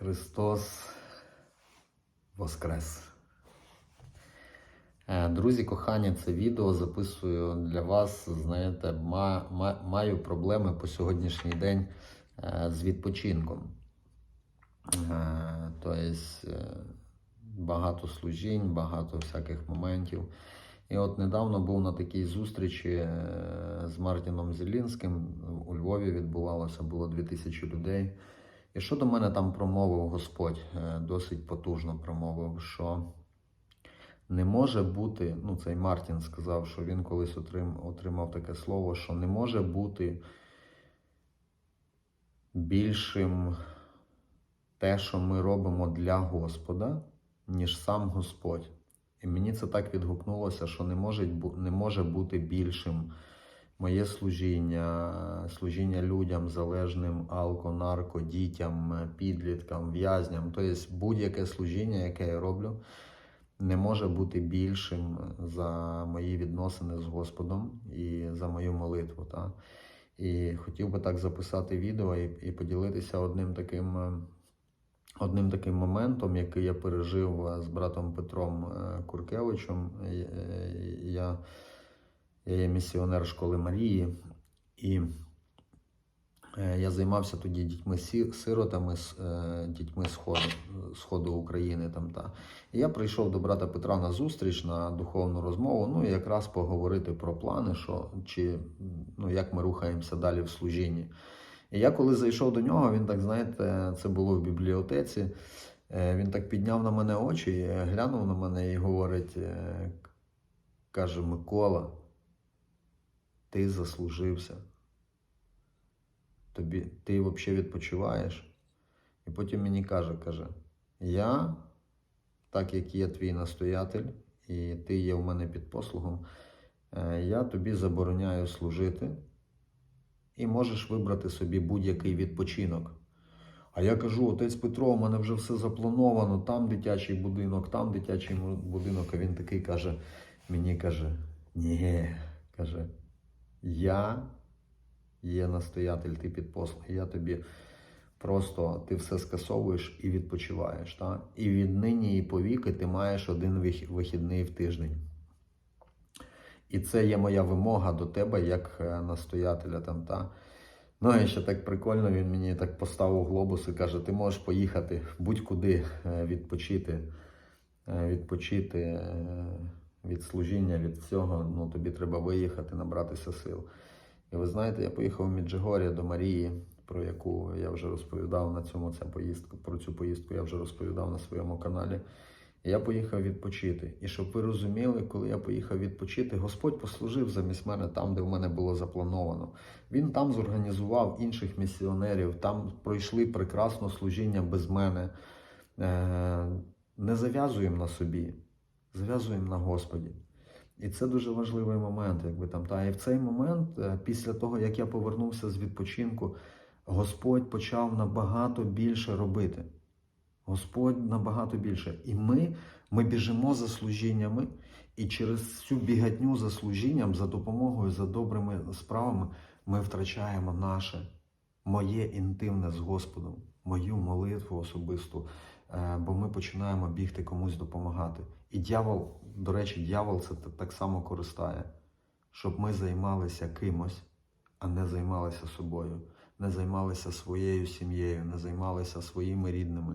Христос Воскрес. Е, Друзі, кохані, це відео записую для вас. Знаєте, ма- ма- маю проблеми по сьогоднішній день е, з відпочинком. Тобто багато служінь, багато всяких моментів. І от недавно був на такій зустрічі з Мартіном Зелінським. У Львові відбувалося, було 2000 людей. І що до мене там промовив Господь, Е, досить потужно промовив, що не може бути, ну цей Мартін сказав, що він колись отрим, отримав таке слово, що не може бути більшим те, що ми робимо для Господа, ніж сам Господь. І мені це так відгукнулося, що не може, не може бути більшим моє служіння, служіння людям, залежним алко, нарко, дітям, підліткам, в'язням. Тобто будь-яке служіння, яке я роблю, не може бути більшим за мої відносини з Господом і за мою молитву. Та? І хотів би так записати відео і, і поділитися одним таким. Одним таким моментом, який я пережив з братом Петром е, Куркевичем, Е, е, я, я є місіонер школи Марії, і е, я займався тоді дітьми-сиротами е, дітьми сходу, сходу України. Там, та. І я прийшов до брата Петра на зустріч на духовну розмову, ну якраз поговорити про плани, що, чи, ну, як ми рухаємося далі в служінні. І я коли зайшов до нього, він так, знаєте, це було в бібліотеці. е, Він так підняв на мене очі, глянув на мене і говорить, каже: Микола, ти заслужився. Тобі, ти взагалі відпочиваєш? І потім мені каже, каже, я, так як є твій настоятель, і ти є в мене під послугом, е, я тобі забороняю служити і можеш вибрати собі будь-який відпочинок. А я кажу, отець Петро, у мене вже все заплановано, там дитячий будинок, там дитячий будинок. А він такий каже, мені каже, ні, каже, я є настоятель, ти під послуг. Я тобі просто ти все скасовуєш і відпочиваєш. Та? І віднині і повіки ти маєш один вихідний в тиждень. І це є моя вимога до тебе як е, настоятеля там, та. Ну і ще так прикольно, він мені так поставив глобус і каже: ти можеш поїхати будь-куди е, відпочити, е, відпочити від служіння, від всього. Ну, тобі треба виїхати, набратися сил. І ви знаєте, я поїхав в Міджигор'я до Марії, про яку я вже розповідав на цьому ця поїздка. Про цю поїздку я вже розповідав на своєму каналі. Я поїхав відпочити. І щоб ви розуміли, коли я поїхав відпочити, Господь послужив замість мене там, де в мене було заплановано. Він там зорганізував інших місіонерів, там пройшли прекрасно служіння без мене. Е, Не зав'язуємо на собі, зав'язуємо на Господі. І це дуже важливий момент, якби там. Та і в цей момент, е, після того як я повернувся з відпочинку, Господь почав набагато більше робити. Господь набагато більше. І ми, ми біжимо за служіннями, і через цю бігатню за служінням, за допомогою, за добрими справами, ми втрачаємо наше, моє інтимне з Господом, мою молитву особисту, е, бо ми починаємо бігти комусь допомагати. І дьявол, до речі, дьявол це так само користає, щоб ми займалися кимось, а не займалися собою, не займалися своєю сім'єю, не займалися своїми рідними.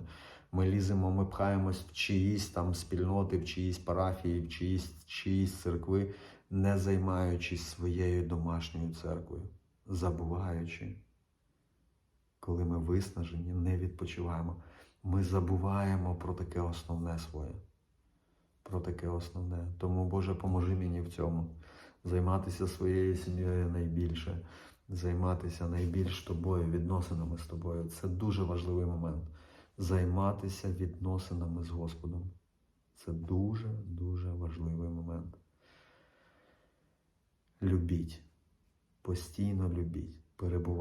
Ми ліземо, ми пхаємось в чиїсь там спільноти, в чиїсь парафії, в чиїсь, чиїсь церкви, не займаючись своєю домашньою церквою, забуваючи, виснажені, не відпочиваємо. Ми забуваємо про таке основне своє. Про таке основне. Тому, Боже, поможи мені в цьому. Займатися своєю сім'єю найбільше, займатися найбільш тобою, відносинами з тобою. Це дуже важливий момент займатися відносинами з Господом. Це дуже-дуже важливий момент. Любіть, постійно любіть,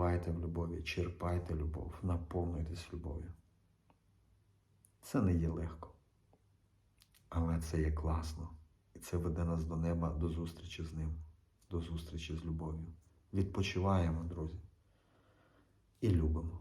перебувайте в любові, черпайте любов, наповнюйтесь любов'ю. Це не є легко, але це є класно. І це веде нас до неба, до зустрічі з ним, до зустрічі з любов'ю. Відпочиваємо, друзі, і любимо.